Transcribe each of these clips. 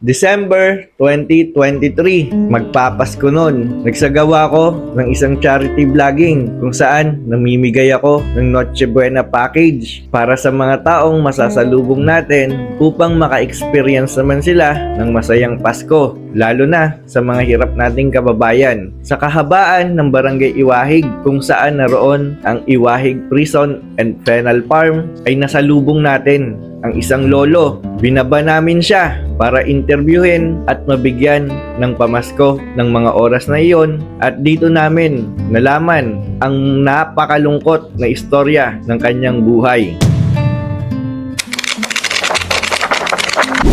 December 2023, magpapasko nun. Nagsagawa ko ng isang charity vlogging kung saan namimigay ako ng Noche Buena package para sa mga taong masasalubong natin upang maka-experience naman sila ng masayang Pasko, lalo na sa mga hirap nating kababayan. Sa kahabaan ng Barangay Iwahig kung saan naroon ang Iwahig Prison and Penal Farm ay nasalubong natin ang isang lolo. Binaba namin siya para interviewin at mabigyan ng pamasko ng mga oras na iyon at dito namin nalaman ang napakalungkot na istorya ng kanyang buhay.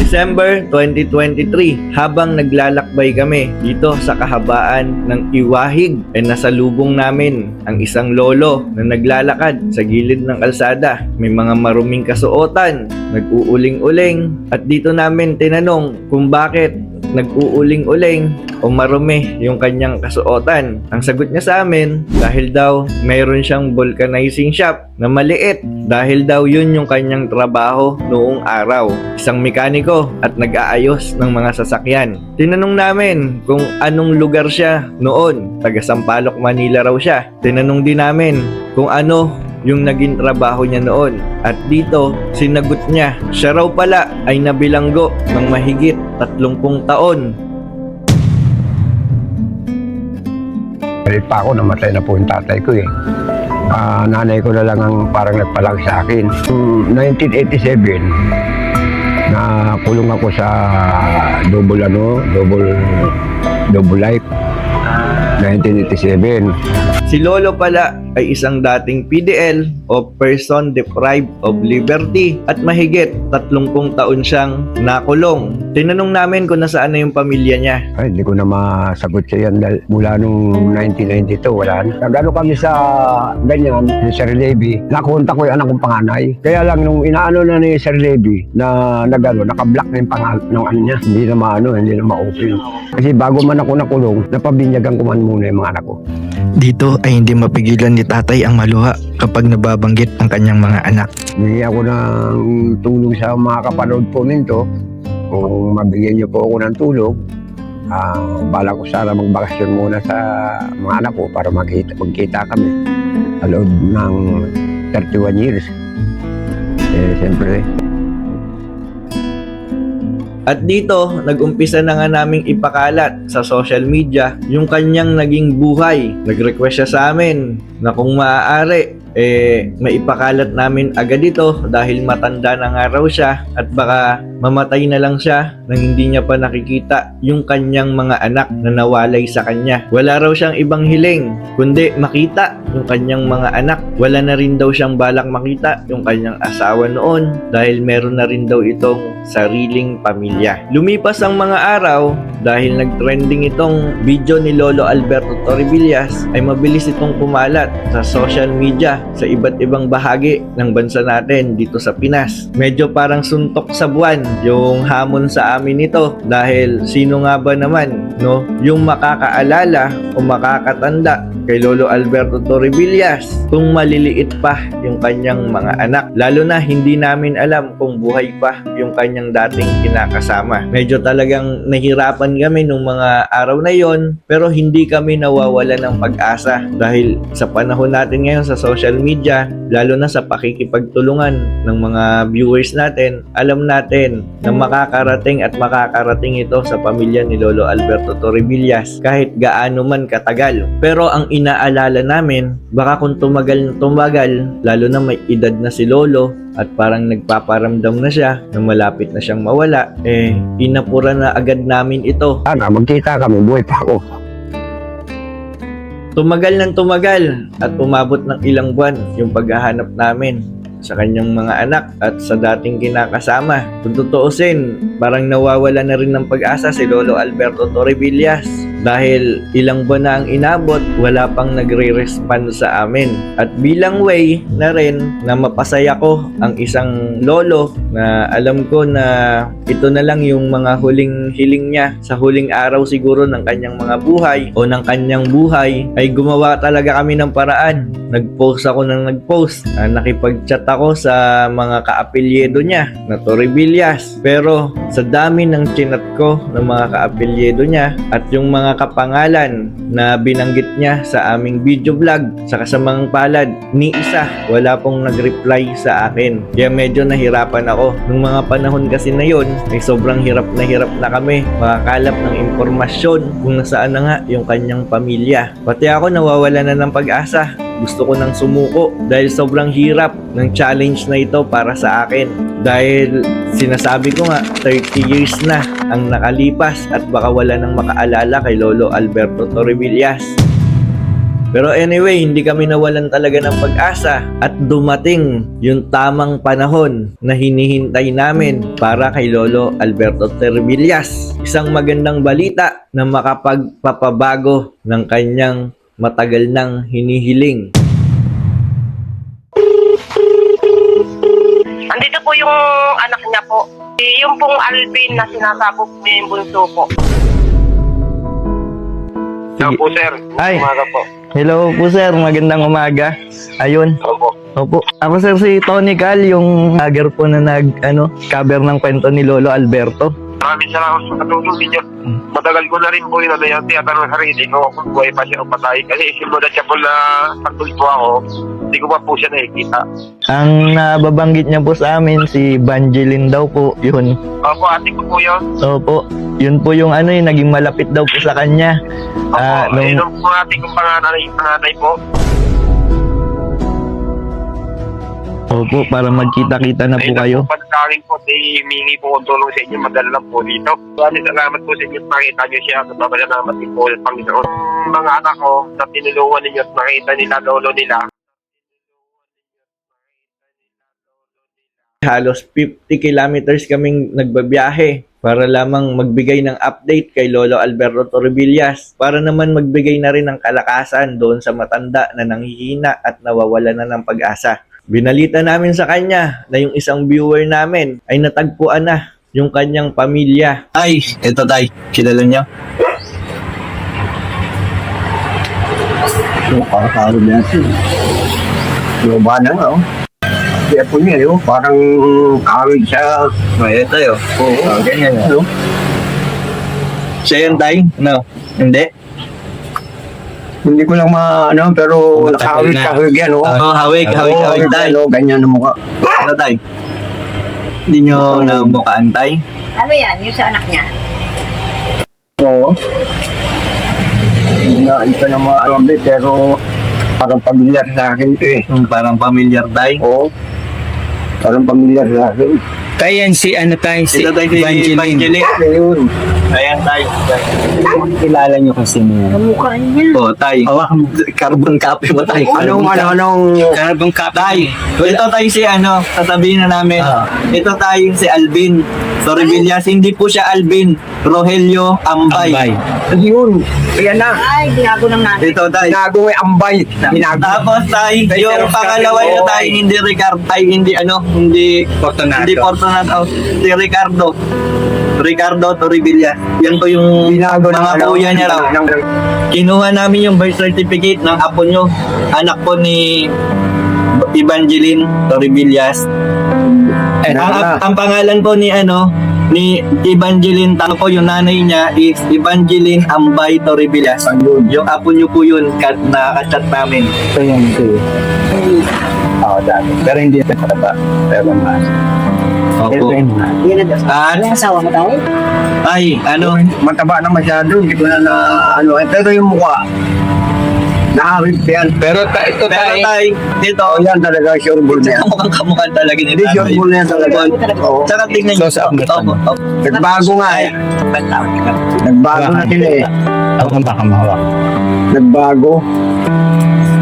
December 2023 habang naglalakbay kami dito sa kahabaan ng Iwahig ay nasalubong namin ang isang lolo na naglalakad sa gilid ng kalsada. May mga maruming kasuotan, nag-uuling-uling at dito namin tinanong kung bakit nag-uuling-uling o marumi yung kanyang kasuotan. Ang sagot niya sa amin, dahil daw mayroon siyang vulcanizing shop na maliit dahil daw yun yung kanyang trabaho noong araw. Isang mekaniko at nag-aayos ng mga sasakyan. Tinanong namin kung anong lugar siya noon. Taga Sampaloc, Manila raw siya. Tinanong din namin kung ano yung naging trabaho niya noon. At dito, sinagot niya, siya raw pala ay nabilanggo ng mahigit 30 taon Galit pa ako, namatay na po yung tatay ko eh. Ah, nanay ko na lang ang parang nagpalang sa akin. Noong 1987, na kulong ako sa double ano, double double life. 1987. Si Lolo pala ay isang dating PDL o Person Deprived of Liberty at mahigit 30 taon siyang nakulong. Tinanong namin kung nasaan na yung pamilya niya. Ay, hindi ko na masagot siya yan dahil mula nung 1992, wala na. Nagano kami sa ganyan, si Sir Levy, nakunta ko yung anak kong panganay. Kaya lang nung inaano na ni Sir Levy na nagano, nakablock na yung pangalan ng ano niya. Hindi na maano, hindi na ma-open. Kasi bago man ako nakulong, napabinyagan ko man muna yung mga anak ko. Dito ay hindi mapigilan ni tatay ang maluha kapag nababanggit ang kanyang mga anak. Hindi ako ng tulong sa mga kapanood po nito. Kung mabigyan niyo po ako ng tulong, ah bala ko sana magbakasyon muna sa mga anak ko para magkita, magkita kami sa loob ng 31 years. Eh, siyempre, At dito, nag-umpisa na nga naming ipakalat sa social media yung kanyang naging buhay. Nag-request siya sa amin na kung maaari, eh, maipakalat namin agad ito dahil matanda na nga raw siya at baka mamatay na lang siya nang hindi niya pa nakikita yung kanyang mga anak na nawalay sa kanya. Wala raw siyang ibang hiling, kundi makita yung kanyang mga anak. Wala na rin daw siyang balak makita yung kanyang asawa noon dahil meron na rin daw itong sariling pamilya. Lumipas ang mga araw dahil nag-trending itong video ni Lolo Alberto Torribillas ay mabilis itong kumalat sa social media sa iba't ibang bahagi ng bansa natin dito sa Pinas. Medyo parang suntok sa buwan yung hamon sa amin nito dahil sino nga ba naman no yung makakaalala o makakatanda kay Lolo Alberto Torribillas kung maliliit pa yung kanyang mga anak. Lalo na hindi namin alam kung buhay pa yung kanyang dating kinakasama. Medyo talagang nahirapan kami nung mga araw na yon pero hindi kami nawawala ng pag-asa dahil sa panahon natin ngayon sa social media, lalo na sa pakikipagtulungan ng mga viewers natin, alam natin na makakarating at makakarating ito sa pamilya ni Lolo Alberto Torribillas kahit gaano man katagal. Pero ang inaalala namin, baka kung tumagal na tumagal, lalo na may edad na si Lolo, at parang nagpaparamdam na siya na malapit na siyang mawala, eh, inapura na agad namin ito. sana magkita kami, buhay pa ako. Tumagal ng tumagal at umabot ng ilang buwan yung paghahanap namin sa kanyang mga anak at sa dating kinakasama. Kung tutuusin, parang nawawala na rin ng pag-asa si Lolo Alberto Torrevillas dahil ilang buwan na ang inabot, wala pang nagre-respond sa amin. At bilang way na rin na mapasaya ko ang isang lolo na alam ko na ito na lang yung mga huling hiling niya sa huling araw siguro ng kanyang mga buhay o ng kanyang buhay ay gumawa talaga kami ng paraan. Nag-post ako ng nag-post. Ah, nakipag-chat ako sa mga kaapelyedo niya na Torrevillas. Pero sa dami ng chinat ko ng mga kaapelyedo niya at yung mga kapangalan na binanggit niya sa aming video vlog sa kasamang palad, ni isa wala pong nag-reply sa akin. Kaya medyo nahirapan ako. Nung mga panahon kasi na yon, ay sobrang hirap na hirap na kami makakalap ng impormasyon kung nasaan na nga yung kanyang pamilya. Pati ako nawawala na ng pag-asa gusto ko nang sumuko dahil sobrang hirap ng challenge na ito para sa akin. Dahil sinasabi ko nga, 30 years na ang nakalipas at baka wala nang makaalala kay Lolo Alberto Torrevillas. Pero anyway, hindi kami nawalan talaga ng pag-asa at dumating yung tamang panahon na hinihintay namin para kay Lolo Alberto Torrevillas. Isang magandang balita na makapagpapabago ng kanyang matagal nang hinihiling. Andito po yung anak niya po. Eh, Yung pong Alvin na sinasabog niya yung bunso po. Yan po, sir. Ay. Umaga po. Hello po sir, magandang umaga. Ayun, Opo. Opo. Ako sir si Tony Cal, yung vlogger po na nag ano, cover ng kwento ni Lolo Alberto. Maraming salamat sa katulong ninyo. Matagal ko na rin po yun, ano yan, tiyatanong sa sarili ko kung buhay pa siya o patay. Kasi simula siya po na pagtulpo ako, hindi ko pa po siya nakikita. Ang nababanggit niya po sa amin si Banjelin daw po, yun. Opo, ate ko po yun. Opo. Yun po yung ano yung naging malapit daw po sa kanya. Opo, Ah, nung- ayun ang po ate kong panganay, panganay po. Opo, para magkita-kita na po Ayun kayo. po panagaling po, di humingi po kong tulong sa inyo, madala lang po dito. Maraming salamat po sa inyo at makita niyo siya. Nagpapasalamat din po sa Panginoon. Ang Mga anak ko, na tinulungan ninyo at makita nila, lolo nila, Halos 50 kilometers kaming nagbabiyahe para lamang magbigay ng update kay Lolo Alberto Torrevillas para naman magbigay na rin ng kalakasan doon sa matanda na nanghihina at nawawala na ng pag-asa. Binalita namin sa kanya na yung isang viewer namin ay natagpuan na yung kanyang pamilya. Ay, eto tay, kilala para sa araw na ito. Yung ba na nga, oh. Kaya po niya, oh. Parang kawig siya. Ay, ito yun. Oo, ganyan, ano. Siya yan tay? No, hindi. Hindi ko lang ma, ano, pero nakawig, kawig yan, oh. Oh, hawig, hawig, Oo, hawig tay. ano, ganyan ang mukha. Ano tay? Hindi nyo nabukaan tay? Ano yan? Yung sa anak niya? Oo. Hindi na, ito na mga alam din, pero parang pamilyar sa akin ito eh. Yung parang familiar tay? Oo. Parang pamilyar sa akin. Kaya si ano tayo, si Ito tayo si Evangeline. Evangeline. Ayun. Ayan tayo. Kilala niyo kasi niya. Kamukha niya. Oh, tay. Carbon copy mo tay. Anong, ano, anong, Carbon copy. Tay, ito tayo si ano, sasabihin na namin. Ah. Ito tayo si Alvin. Sorry, Villas, hindi po siya Alvin. Rogelio Ambay. Ambay. yun. Ayan na. Ay, binago ng nanay. Ito tayo. Binago ay ambay. Binago. Tapos tay, yung pangalawa niya tayo, hindi Ricardo, ay hindi ano, hindi Fortunato. hindi Fortunato, si Ricardo. Ricardo Torrevilla. Yan po yung Binago ng mga ano, kuya niya raw. ng- Kinuha namin yung birth certificate ng apo nyo. Anak po ni Evangeline Torrevillas. Eh, Ang, Ah. ang pangalan po ni ano ni Evangeline Tano po yung nanay niya is Evangeline Ambay Torrevillas. Ayun. Yung apo nyo po yun kat, nakaka-chat namin. Ito yan, ito eh. Oo, dati. Pero hindi na pataba. Pero mas. Opo. Yan na daw. At asawa mo tayo? ay ano Mataba na masyado. Hindi ko na na, ano. eh, Pero yung mukha. Nakawit yan. Pero ta, ito pero tayo, tay dito Oo, yan talaga. Sure bull na yan. mukhang kamukha talaga ni Hindi, sure bull na yan talaga. Oo. Saka tingnan niyo. Close up na Opo, opo. Nagbago nga eh. Nagbago na sila eh. ako ang baka mahawak. Nagbago.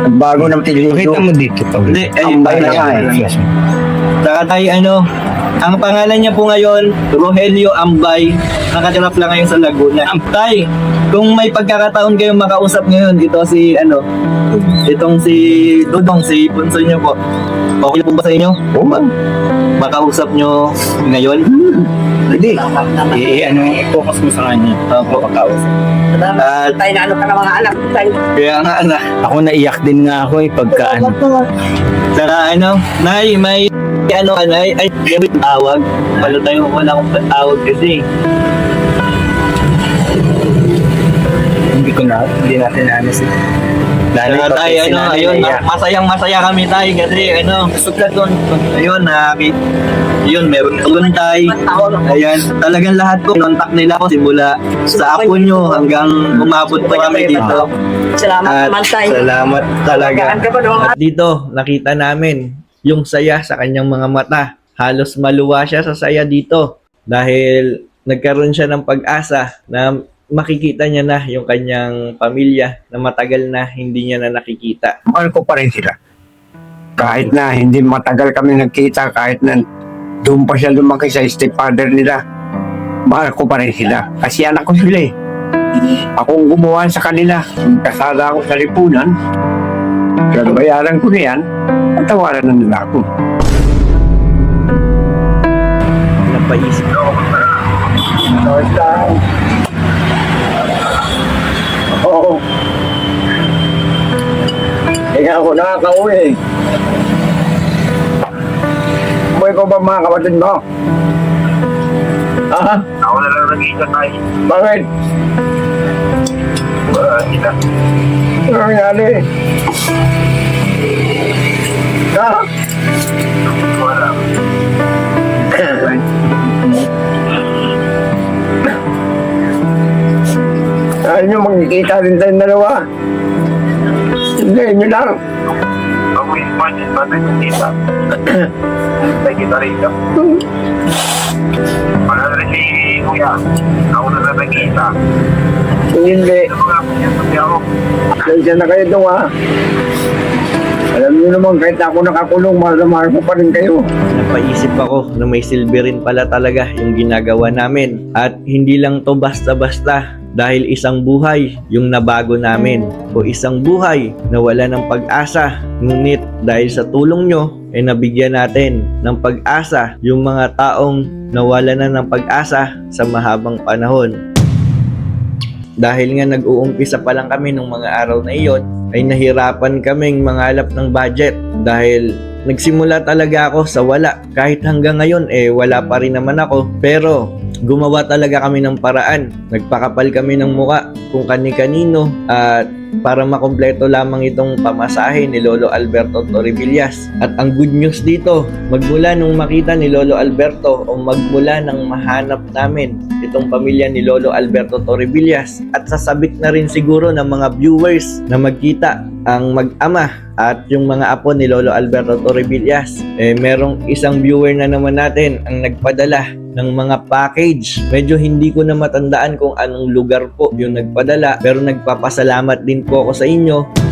Nagbago ng Pakita tilido. mo dito. Pag Hindi, ay, Ambay na nga eh. Yes. Saka tayo ano, Ang pangalan niya po ngayon, Rogelio Ambay. Nakatirap lang ngayon sa Laguna. Tay, kung may pagkakataon kayong makausap ngayon, ito si, ano, itong si Dudong, si Punso niyo po. Okay po ba sa inyo? Oo. Makausap niyo ngayon? Hindi. Eh, ano, focus mo sa kanya. Opo. Pagkausap. At Tayo na ano ka ng mga anak. Tayo. kaya nga, anak. Ako naiyak din nga ako eh, pagka ano. Saka ano, Nay, may ano ka, Nay? Ay, may tawag. Wala tayo, wala akong tawag kasi. Hindi ko na, hindi natin ano si Lalo Saka tayo, ano, ayun, masayang masaya kami tayo kasi ano, sukat doon. Ayun, nakakit. Yun, meron doon tayo. Ayan, talagang lahat ko, contact nila ko simula sa apo nyo hanggang umabot pa kami dito. Salamat At naman tayo. salamat talaga. At dito, nakita namin yung saya sa kanyang mga mata. Halos maluwa siya sa saya dito dahil nagkaroon siya ng pag-asa na makikita niya na yung kanyang pamilya na matagal na hindi niya na nakikita. Mahal ko pa rin sila. Kahit na hindi matagal kami nagkita, kahit na doon pa siya lumaki sa stepfather nila, mahal ko pa rin sila. Kasi anak ko sila eh. Akong gumawa sa kanila. Kasala ako sa lipunan. Kaya bayaran ko na yan, patawaran na nila ako. Napaisip Oo. Kaya ako nakaka-uwi. Umuwi ko ba mga kapatid mo? Ah, Ako na lang nag-iisa tayo. bakit? Wala sila. Ano nangyari? Ayaw nyo magkikita rin tayong dalawa. Hindi, nyo lang. Ako yung budget natin yung kita. Rito. Wala na rin si. Ako na lang. Kung hindi? Kaya na kayo doon ha. Alam niyo naman, kahit ako nakakulong, mahal na mahal ko pa rin kayo. Napaisip ako na may silbi rin pala talaga yung ginagawa namin. At hindi lang to basta-basta dahil isang buhay yung nabago namin o isang buhay na wala ng pag-asa. Ngunit dahil sa tulong nyo, ay nabigyan natin ng pag-asa yung mga taong nawala na ng pag-asa sa mahabang panahon. Dahil nga nag-uumpisa pa lang kami nung mga araw na iyon, ay nahirapan kaming mangalap ng budget dahil nagsimula talaga ako sa wala. Kahit hanggang ngayon eh wala pa rin naman ako. Pero gumawa talaga kami ng paraan. Nagpakapal kami ng muka kung kani-kanino at para makompleto lamang itong pamasahe ni Lolo Alberto Torribillas. At ang good news dito, magmula nung makita ni Lolo Alberto o magmula nang mahanap namin itong pamilya ni Lolo Alberto Torribillas at sasabik na rin siguro ng mga viewers na magkita ang mag-ama at yung mga apo ni Lolo Alberto Torribillas. Eh, merong isang viewer na naman natin ang nagpadala ng mga package. Medyo hindi ko na matandaan kung anong lugar po yung nagpadala pero nagpapasalamat din po ako sa inyo